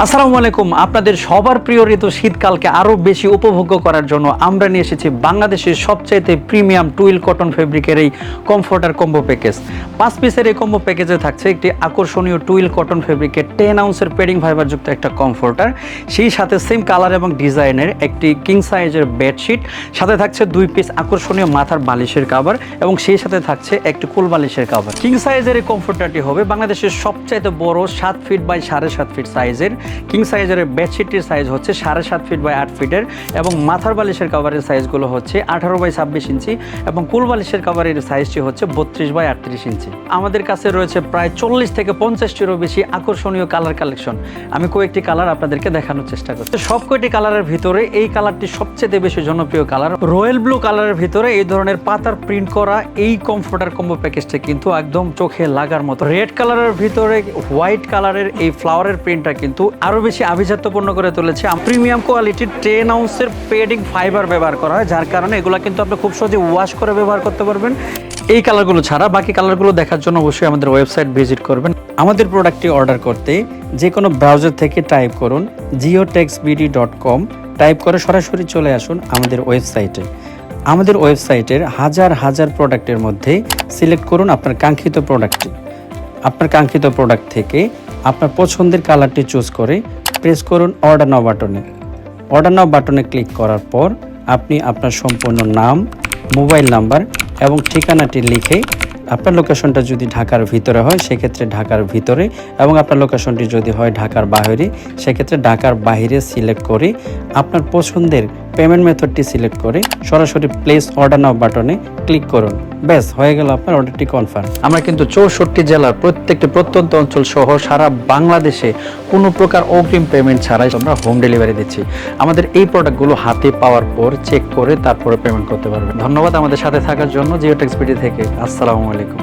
আসসালামু আলাইকুম। আপনাদের সবার প্রিয় ঋতু শীতকালকে আরও বেশি উপভোগ্য করার জন্য আমরা নিয়ে এসেছি বাংলাদেশের সবচাইতে প্রিমিয়াম টুইল কটন ফেব্রিকের এই কমফোর্টার কম্বো প্যাকেজ। পাঁচ পিসের এই কম্বো প্যাকেজে থাকছে একটি আকর্ষণীয় টুইল কটন ফেব্রিকের টেন আউন্সের পেডিং ফাইবারযুক্ত একটা কমফোর্টার। সেই সাথে সেম কালার এবং ডিজাইনের একটি কিং সাইজের বেডশিট। সাথে থাকছে দুই পিস আকর্ষণীয় মাথার বালিশের কাভার এবং সেই সাথে থাকছে একটি কুল বালিশের কাভার কিং সাইজের এই কমফোর্টারটি হবে বাংলাদেশের সবচাইতে বড় সাত ফিট বাই সাড়ে সাত ফিট সাইজের কিং সাইজের বেডশিটটির সাইজ হচ্ছে সাড়ে সাত ফিট বাই আট ফিটের এবং মাথার বালিশের কাভারের সাইজগুলো হচ্ছে আঠারো বাই ছাব্বিশ ইঞ্চি এবং কুল বালিশের কাভারের সাইজটি হচ্ছে বত্রিশ বাই আটত্রিশ ইঞ্চি আমাদের কাছে রয়েছে প্রায় চল্লিশ থেকে পঞ্চাশটিরও বেশি আকর্ষণীয় কালার কালেকশন আমি কয়েকটি কালার আপনাদেরকে দেখানোর চেষ্টা করছি। সব কয়টি কালারের ভিতরে এই কালারটি সবচেয়ে বেশি জনপ্রিয় কালার রয়্যাল ব্লু কালারের ভিতরে এই ধরনের পাতার প্রিন্ট করা এই কমফোর্টার কম্বো প্যাকেজটা কিন্তু একদম চোখে লাগার মতো। রেড কালারের ভিতরে হোয়াইট কালারের এই ফ্লাওয়ারের প্রিন্টটা কিন্তু আরও বেশি আভিজাত্যপূর্ণ করে তুলেছে। প্রিমিয়াম কোয়ালিটির টেন আউন্সের পেডিং ফাইবার ব্যবহার করা হয়, যার কারণে এগুলো কিন্তু আপনি খুব সহজে ওয়াশ করে ব্যবহার করতে পারবেন। এই কালারগুলো ছাড়া বাকি কালারগুলো দেখার জন্য অবশ্যই আমাদের ওয়েবসাইট ভিজিট করবেন। আমাদের প্রোডাক্টটি অর্ডার করতে যে কোনো ব্রাউজার থেকে টাইপ করুন Jio BD dot com type করে সরাসরি চলে আসুন আমাদের ওয়েবসাইটে আমাদের ওয়েবসাইটের হাজার হাজার প্রোডাক্টের মধ্যে সিলেক্ট করুন আপনার কাঙ্ক্ষিত প্রোডাক্টটি আপনার কাঙ্ক্ষিত প্রোডাক্ট থেকে আপনার পছন্দের কালারটি চুজ করে প্রেস করুন অর্ডার নাও বাটনে অর্ডার নাও বাটনে ক্লিক করার পর আপনি আপনার সম্পূর্ণ নাম মোবাইল নাম্বার এবং ঠিকানাটি লিখে আপনার লোকেশনটা যদি ঢাকার ভিতরে হয়, সেক্ষেত্রে ঢাকার ভিতরে এবং আপনার লোকেশনটি যদি হয় ঢাকার বাইরে, সেক্ষেত্রে ঢাকার বাইরে সিলেক্ট করে আপনার পছন্দের পেমেন্ট মেথডটি সিলেক্ট করে সরাসরি প্লেস অর্ডার নাও বাটনে ক্লিক করুন। ব্যাস হয়ে গেল আপনার অর্ডারটি কনফার্ম আমরা কিন্তু চৌষট্টি জেলার প্রত্যেকটি প্রত্যন্ত অঞ্চল সহ সারা বাংলাদেশে কোনো প্রকার অগ্রিম পেমেন্ট ছাড়াই আমরা হোম ডেলিভারি দিচ্ছি। আমাদের এই প্রোডাক্টগুলো হাতে পাওয়ার পর চেক করে তারপরে পেমেন্ট করতে পারবেন। ধন্যবাদ আমাদের সাথে থাকার জন্য জিওটেক্সপিটি থেকে। আসসালামু আলাইকুম।